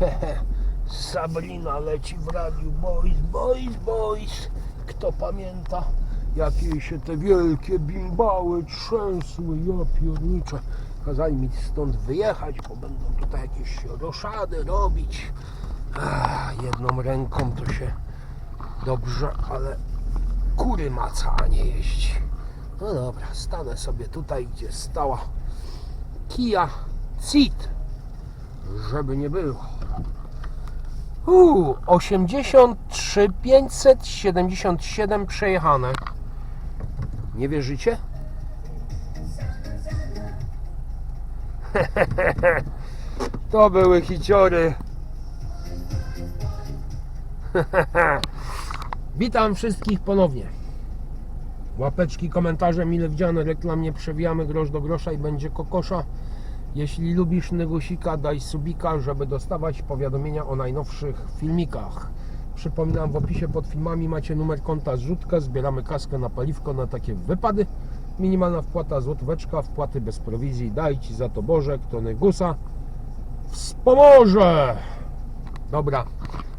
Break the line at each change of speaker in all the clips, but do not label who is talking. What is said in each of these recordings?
Sabrina leci w radiu. Boys, boys, boys. Kto pamięta, jakie się te wielkie bimbały trzęsły, ja piernicze. Kazali mi stąd wyjechać, bo będą tutaj jakieś roszady robić. Jedną ręką to się dobrze, ale kury maca, a nie jeździ. No dobra, stanę sobie tutaj, gdzie stała Kia Ceed, żeby nie było. Uuu, 83 577 przejechane. Nie wierzycie? To były hiciory. Witam wszystkich ponownie. Łapeczki, komentarze mile widziane, reklam nie przewijamy, grosz do grosza i będzie kokosza. Jeśli lubisz negusika, daj subika, żeby dostawać powiadomienia o najnowszych filmikach. Przypominam, w opisie pod filmami macie numer konta zrzutka, zbieramy kaskę na paliwko na takie wypady. Minimalna wpłata złotóweczka, wpłaty bez prowizji, daj Ci za to Boże, kto negusa wspomoże. Dobra,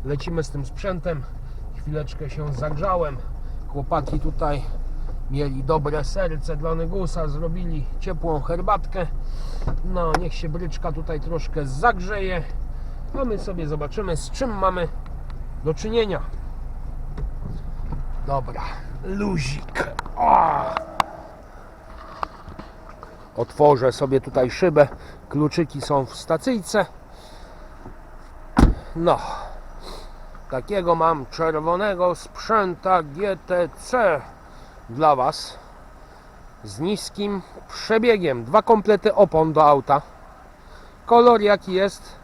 lecimy z tym sprzętem. Chwileczkę się zagrzałem. Chłopaki tutaj mieli dobre serce dla negusa, zrobili ciepłą herbatkę. No, niech się bryczka tutaj troszkę zagrzeje, a my sobie zobaczymy, z czym mamy do czynienia. Dobra, luzik. O! Otworzę sobie tutaj szybę. Kluczyki są w stacyjce. No, takiego mam czerwonego sprzęta GTC dla Was z niskim przebiegiem. Dwa komplety opon do auta. Kolor jaki jest,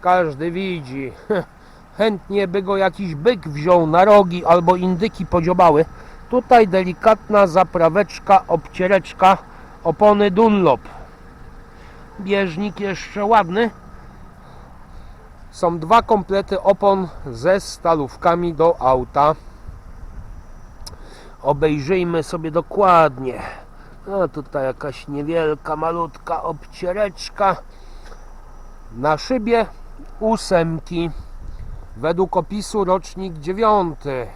każdy widzi. Chętnie by go jakiś byk wziął na rogi albo indyki podziobały. Tutaj delikatna zapraweczka, obciereczka, opony Dunlop. Bieżnik jeszcze ładny. Są dwa komplety opon ze stalówkami do auta. Obejrzyjmy sobie dokładnie. No tutaj jakaś niewielka, malutka obciereczka. Na szybie ósemki. Według opisu rocznik dziewiąty.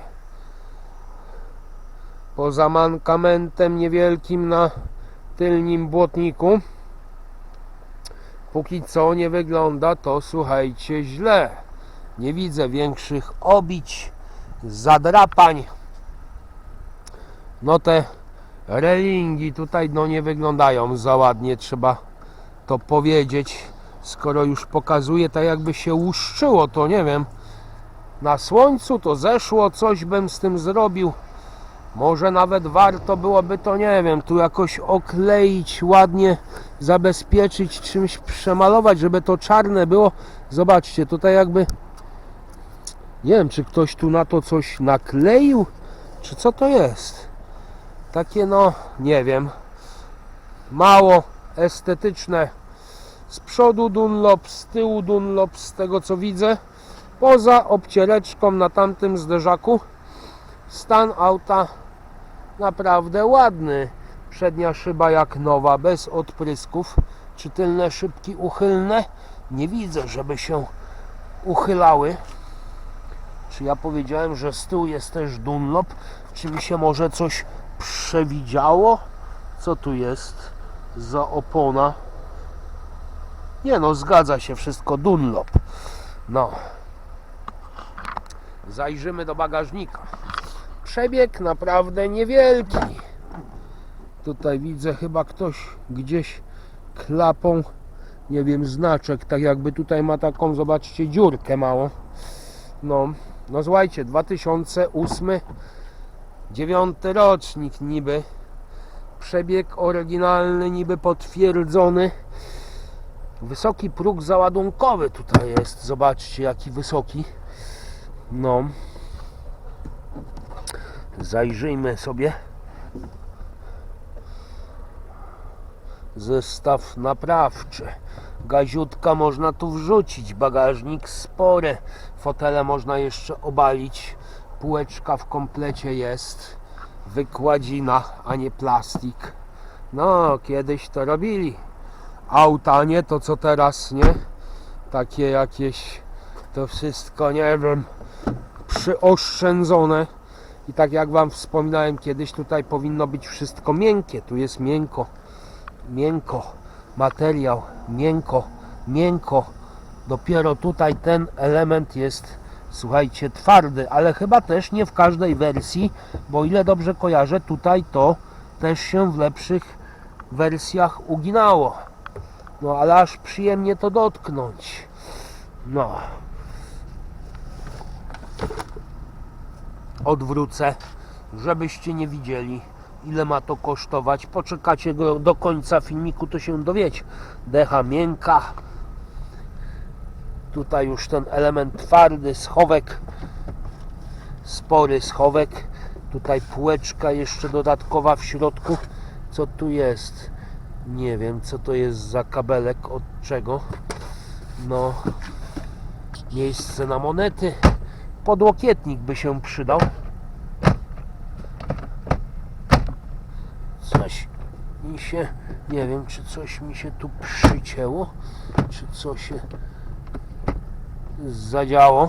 Poza mankamentem niewielkim na tylnym błotniku. Póki co nie wygląda to, słuchajcie, źle. Nie widzę większych obić, zadrapań. No te relingi tutaj no nie wyglądają za ładnie, trzeba to powiedzieć. Skoro już pokazuje tak jakby się łuszczyło, to nie wiem. Na słońcu to zeszło, coś bym z tym zrobił. Może nawet warto byłoby to, nie wiem, tu jakoś okleić, ładnie zabezpieczyć, czymś przemalować, żeby to czarne było. Zobaczcie, tutaj jakby nie wiem, czy ktoś tu na to coś nakleił, czy co to jest. Takie no, nie wiem, mało estetyczne. Z przodu Dunlop, z tyłu Dunlop, z tego co widzę. Poza obciereczką na tamtym zderzaku stan auta naprawdę ładny. Przednia szyba jak nowa, bez odprysków. Czy tylne szybki uchylne? Nie widzę, żeby się uchylały. Czy ja powiedziałem, że z tyłu jest też Dunlop? Czy mi się może coś przewidziało? Co tu jest za opona? Nie no, zgadza się wszystko Dunlop. No. Zajrzymy do bagażnika. Przebieg naprawdę niewielki. Tutaj widzę chyba ktoś gdzieś klapą, nie wiem, znaczek, tak jakby tutaj ma taką, zobaczcie, dziurkę małą. No, no słuchajcie, 2008 dziewiąty rocznik niby. Przebieg oryginalny, niby potwierdzony. Wysoki próg załadunkowy tutaj jest. Zobaczcie, jaki wysoki. No. Zajrzyjmy sobie. Zestaw naprawczy. Gaziutka można tu wrzucić. Bagażnik spory. Fotele można jeszcze obalić. Półeczka w komplecie jest. Wykładzina, a nie plastik. No, kiedyś to robili. Auta, nie to co teraz, nie? Takie jakieś to wszystko, nie wiem, przyoszczędzone. I tak jak Wam wspominałem kiedyś, tutaj powinno być wszystko miękkie. Tu jest miękko, miękko, materiał, miękko, miękko. Dopiero tutaj ten element jest, słuchajcie, twardy, ale chyba też nie w każdej wersji, bo ile dobrze kojarzę, tutaj to też się w lepszych wersjach uginało. No ale aż przyjemnie to dotknąć. No. Odwrócę, żebyście nie widzieli ile ma to kosztować. Poczekacie go do końca filmiku, to się dowiecie. Decha miękka. Tutaj już ten element twardy, schowek. Spory schowek. Tutaj półeczka jeszcze dodatkowa w środku. Co tu jest? Nie wiem, co to jest za kabelek, od czego. No, miejsce na monety. Podłokietnik by się przydał. Coś mi się, nie wiem, czy coś mi się tu przycięło, czy co się zadziało.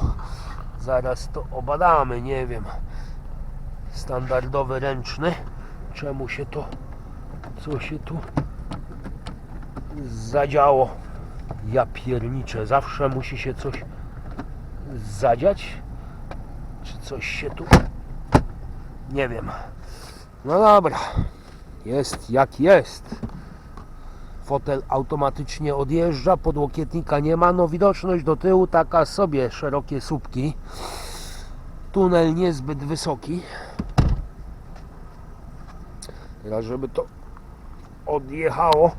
Zaraz to obadamy, nie wiem. Standardowy ręczny. Czemu się to, co się tu zadziało? Ja pierniczę, zawsze musi się coś zadziać. Czy coś się tu. Nie wiem. No dobra. Jest jak jest. Fotel automatycznie odjeżdża, podłokietnika nie ma. No widoczność do tyłu taka sobie, szerokie słupki. Tunel niezbyt wysoki. Teraz żeby to odjechało,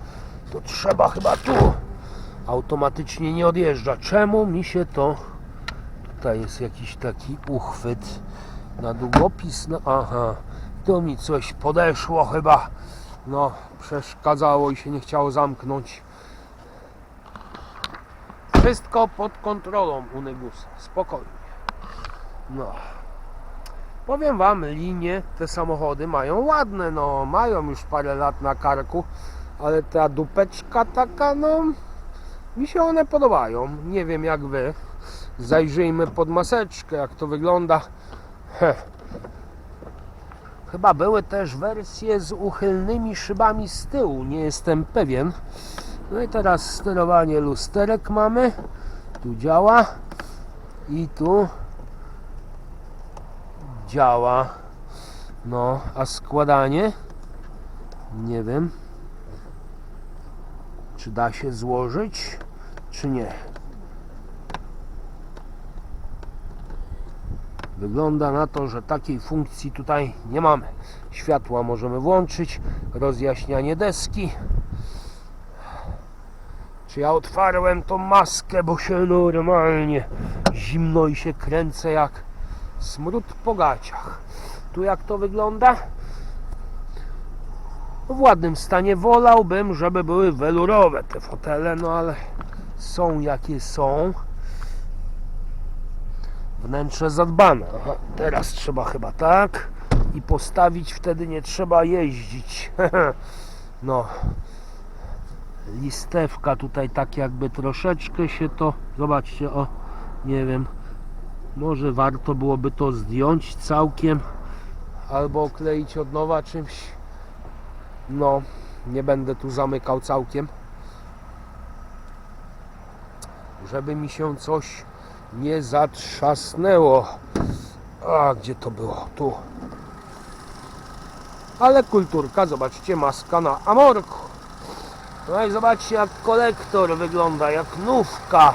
to trzeba chyba tu. Automatycznie nie odjeżdża. Czemu mi się to Tutaj jest jakiś taki uchwyt na długopis. No aha, tu mi coś podeszło chyba. No, przeszkadzało i się nie chciało zamknąć. Wszystko pod kontrolą u Negusa. Spokojnie. No. Powiem Wam, linie, te samochody mają ładne, no, mają już parę lat na karku, ale ta dupeczka taka, no, mi się one podobają. Nie wiem jak Wy. Zajrzyjmy pod maseczkę, jak to wygląda. Heh. Chyba były też wersje z uchylnymi szybami z tyłu, nie jestem pewien. No i teraz sterowanie lusterek mamy. Tu działa i tu działa. No, a składanie? Nie wiem. Czy da się złożyć, czy nie? Wygląda na to, że takiej funkcji tutaj nie mamy. Światła możemy włączyć, rozjaśnianie deski. Czy ja otwarłem tą maskę, bo się normalnie zimno i się kręcę jak smród po gaciach. Tu jak to wygląda? W ładnym stanie wolałbym, żeby były welurowe te fotele, no ale są jakie są wnętrze zadbane. Aha, teraz trzeba chyba tak i postawić, wtedy nie trzeba jeździć. no. Listewka tutaj tak jakby troszeczkę się to, zobaczcie, o, nie wiem, może warto byłoby to zdjąć całkiem albo okleić od nowa czymś. No, nie będę tu zamykał całkiem. Żeby mi się coś nie zatrzasnęło. A gdzie to było? Tu. Ale kulturka, zobaczcie, maska na amorku. No i zobaczcie jak kolektor wygląda, jak nówka.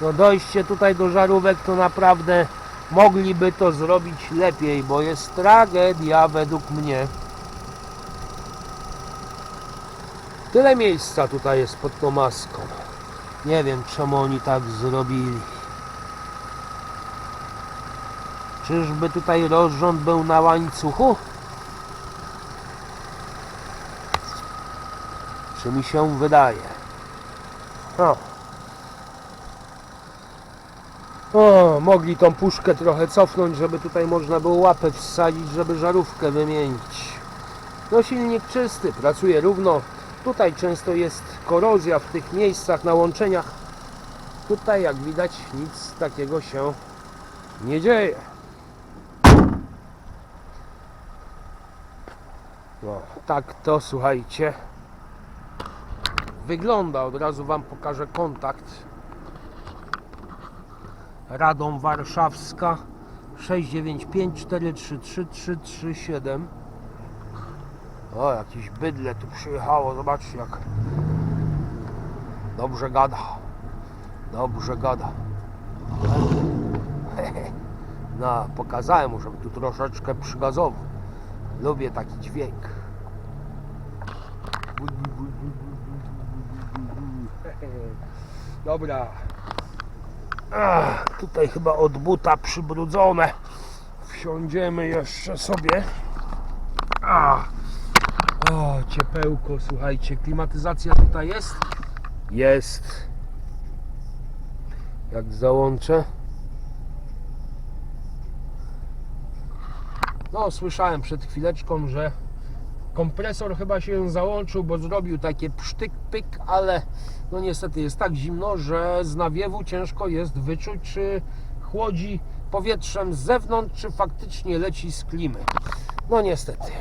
No dojście tutaj do żarówek to naprawdę mogliby to zrobić lepiej, bo jest tragedia według mnie. Tyle miejsca tutaj jest pod tą maską. Nie wiem czemu oni tak zrobili. Czyżby tutaj rozrząd był na łańcuchu? Czy mi się wydaje? O. O, mogli tą puszkę trochę cofnąć, żeby tutaj można było łapę wsadzić, żeby żarówkę wymienić. No silnik czysty, pracuje równo. Tutaj często jest korozja w tych miejscach na łączeniach. tutaj jak widać nic takiego się nie dzieje. No, tak to słuchajcie wygląda. Od razu Wam pokażę kontakt. Radom Warszawska 695 433 337 O, jakieś bydle tu przyjechało. Zobaczcie jak dobrze gada. Dobrze gada. No, pokazałem mu, żeby tu troszeczkę przygazował. Lubię taki dźwięk. Dobra. Ach, tutaj chyba od buta przybrudzone. Wsiądziemy jeszcze sobie. Ach. O, ciepełko, słuchajcie, klimatyzacja tutaj jest? Jest. Jak załączę. No, słyszałem przed chwileczką, że kompresor chyba się załączył, bo zrobił takie psztyk, pyk, ale no niestety jest tak zimno, że z nawiewu ciężko jest wyczuć, czy chłodzi powietrzem z zewnątrz, czy faktycznie leci z klimy. No niestety,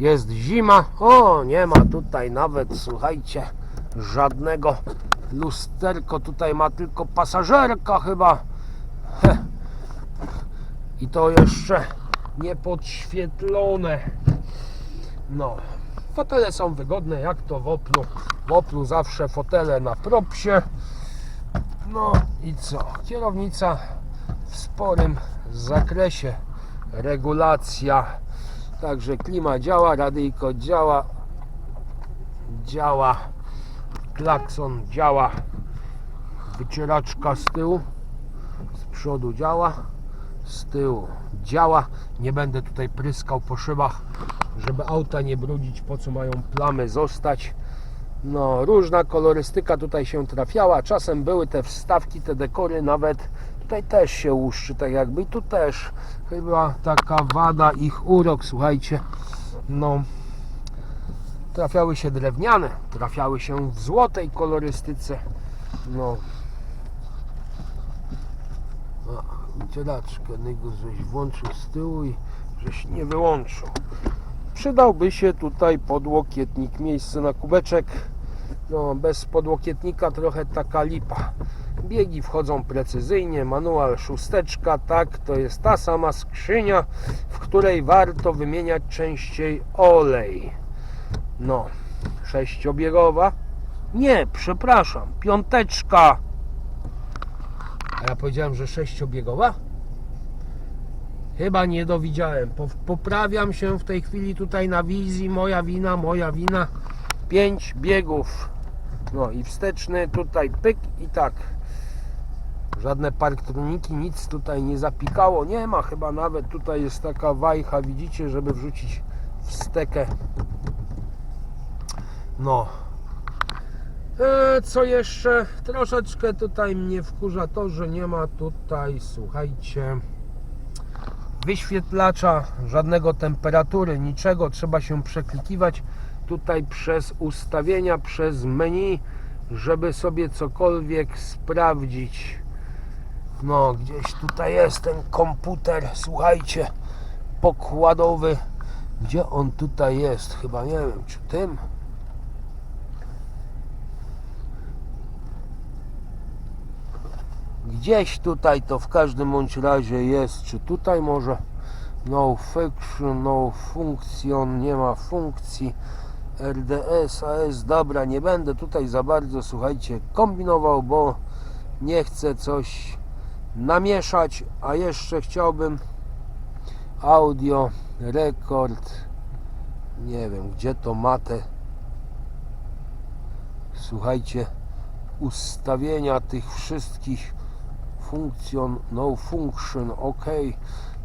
jest zima. O, nie ma tutaj nawet, słuchajcie, żadnego lusterko. Tutaj ma tylko pasażerka chyba. Heh. I to jeszcze niepodświetlone. No, fotele są wygodne, jak to w Oplu. W Oplu zawsze fotele na propsie. No i co? Kierownica w sporym zakresie. Regulacja. Także klima działa, radyjko działa. Działa. Klakson działa. Wycieraczka z tyłu. Z przodu działa. Z tyłu działa. Nie będę tutaj pryskał po szybach, żeby auta nie brudzić, po co mają plamy zostać. No, różna kolorystyka tutaj się trafiała. Czasem były te wstawki, te dekory, nawet tutaj też się łuszczy, tak jakby. I tu też chyba taka wada, ich urok, słuchajcie. No, trafiały się drewniane, trafiały się w złotej kolorystyce. No, wycieraczkę Nygu żeś włączył z tyłu i żeś nie wyłączył. Przydałby się tutaj podłokietnik, miejsce na kubeczek. No, bez podłokietnika trochę taka lipa. Biegi wchodzą precyzyjnie, manual szósteczka, tak, to jest ta sama skrzynia, w której warto wymieniać częściej olej. No, sześciobiegowa. Nie, przepraszam, piąteczka. Ja powiedziałem, że sześciobiegowa? Chyba nie dowidziałem. Po- Poprawiam się w tej chwili tutaj na wizji. Moja wina, moja wina. Pięć biegów. No i wsteczny tutaj pyk i tak. Żadne parktroniki, nic tutaj nie zapikało. Nie ma chyba nawet. Tutaj jest taka wajcha, widzicie, żeby wrzucić wstekę. No, co jeszcze? Troszeczkę tutaj mnie wkurza to, że nie ma tutaj, słuchajcie, wyświetlacza, żadnego temperatury, niczego. Trzeba się przeklikiwać tutaj przez ustawienia, przez menu, żeby sobie cokolwiek sprawdzić. No, gdzieś tutaj jest ten komputer, słuchajcie, pokładowy. Gdzie on tutaj jest? Chyba nie wiem, czy tym? Gdzieś tutaj to w każdym bądź razie jest. Czy tutaj może no fiction, no funkcjon, nie ma funkcji. RDS, AS, dobra, nie będę tutaj za bardzo, słuchajcie, kombinował, bo nie chcę coś namieszać, a jeszcze chciałbym audio, rekord, nie wiem, gdzie to ma te, słuchajcie, ustawienia tych wszystkich funkcjon, no function, ok,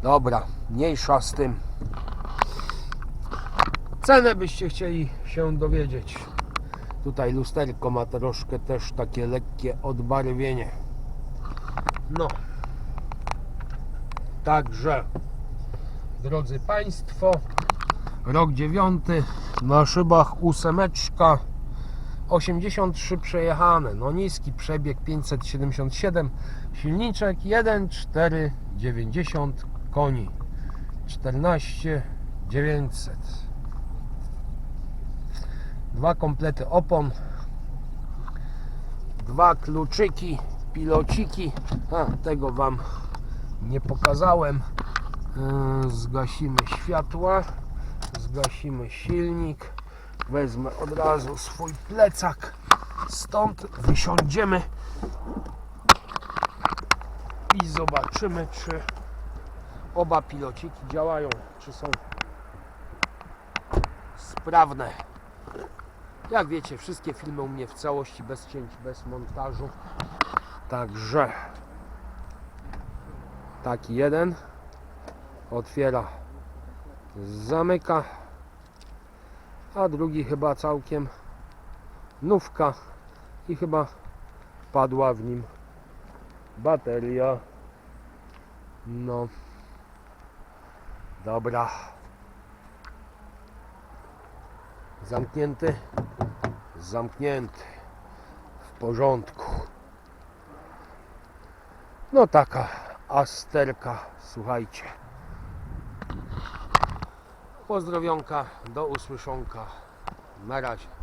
dobra, mniejsza z tym. Cenę byście chcieli się dowiedzieć. Tutaj lusterko ma troszkę też takie lekkie odbarwienie. No. Także, drodzy Państwo, rok dziewiąty, na szybach ósemeczka, 83 przejechane. No niski przebieg 577, silniczek 1,490 koni. 14 900. Dwa komplety opon. Dwa kluczyki, pilociki. A, tego Wam nie pokazałem. Yy, Zgasimy światła. Zgasimy silnik. Wezmę od razu swój plecak. Stąd wysiądziemy i zobaczymy, czy oba pilociki działają, czy są sprawne. Jak wiecie, wszystkie filmy u mnie w całości, bez cięć, bez montażu. Także taki jeden otwiera, zamyka, a drugi chyba całkiem nówka i chyba padła w nim bateria. No. Dobra. Zamknięty. Zamknięty. W porządku. No taka asterka, słuchajcie. Pozdrowionka, do usłyszonka. Na razie.